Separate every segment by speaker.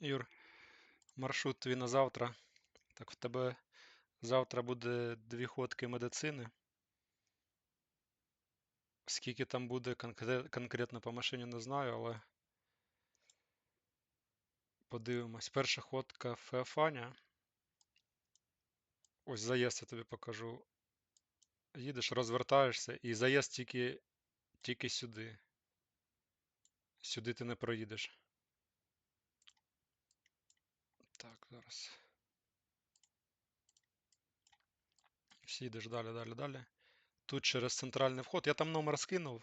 Speaker 1: Юр, маршрут твій на завтра. Так в тебе завтра буде дві ходки медицини. Скільки там буде конкретно по машині, не знаю, але подивимось. Перша ходка Феофаня. Ось заїзд я тобі покажу. Їдеш, розвертаєшся і заїзд тільки, тільки сюди. Сюди ти не проїдеш. Так, зараз. Всі йдеш далі, далі, далі. Тут через центральний вход. Я там номер скинув.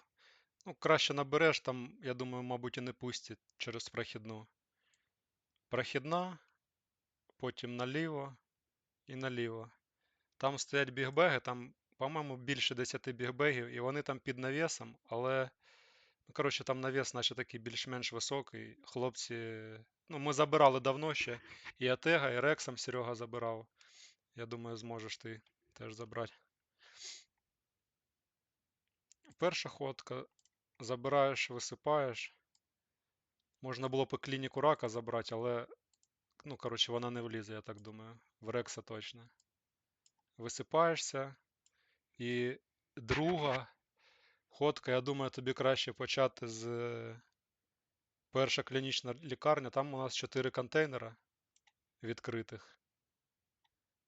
Speaker 1: Ну, краще набереш, там, я думаю, мабуть, і не пустять через прохідну. Прохідна, потім наліво і наліво. Там стоять бігбеги, там, по-моєму, більше 10 бігбегів, і вони там під навісом, але. Ну, коротше, там навіс, наче такий більш-менш високий. Хлопці. Ну, ми забирали давно ще. І Атега, і Рексом Серега забирав. Я думаю, зможеш ти теж забрати. Перша ходка. Забираєш, висипаєш. Можна було б клініку рака забрати, але. Ну, коротше, вона не влізе, я так думаю. В Рекса точно. Висипаєшся. І друга ходка, я думаю, тобі краще почати з е, перша клінічна лікарня. Там у нас 4 контейнера відкритих.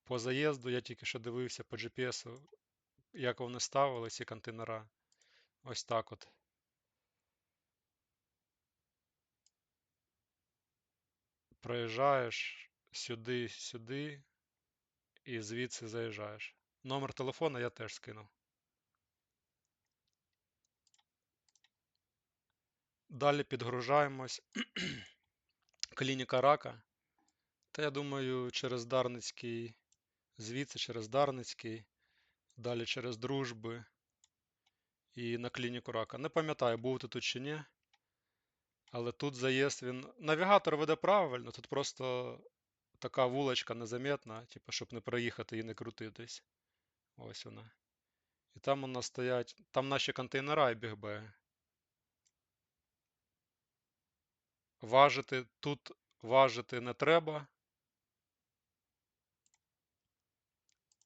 Speaker 1: По заїзду я тільки що дивився по GPS, як вони ставили ці контейнера. Ось так от. Проїжджаєш сюди, сюди і звідси заїжджаєш. Номер телефона я теж скинув. Далі підгружаємось. Клініка рака. Та я думаю, через Дарницький, звідси через Дарницький, далі через Дружби і на клініку рака. Не пам'ятаю, був ти тут чи ні. Але тут заїзд він. Навігатор веде правильно, тут просто така вуличка незаметна, типу, щоб не проїхати і не крутитись. Ось вона. І там у нас стоять. Там наші контейнера і бігбеги. Важити тут важити не треба.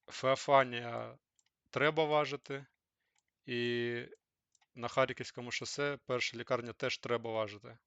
Speaker 1: Феофанія треба важити. І на Харківському шосе перша лікарня теж треба важити.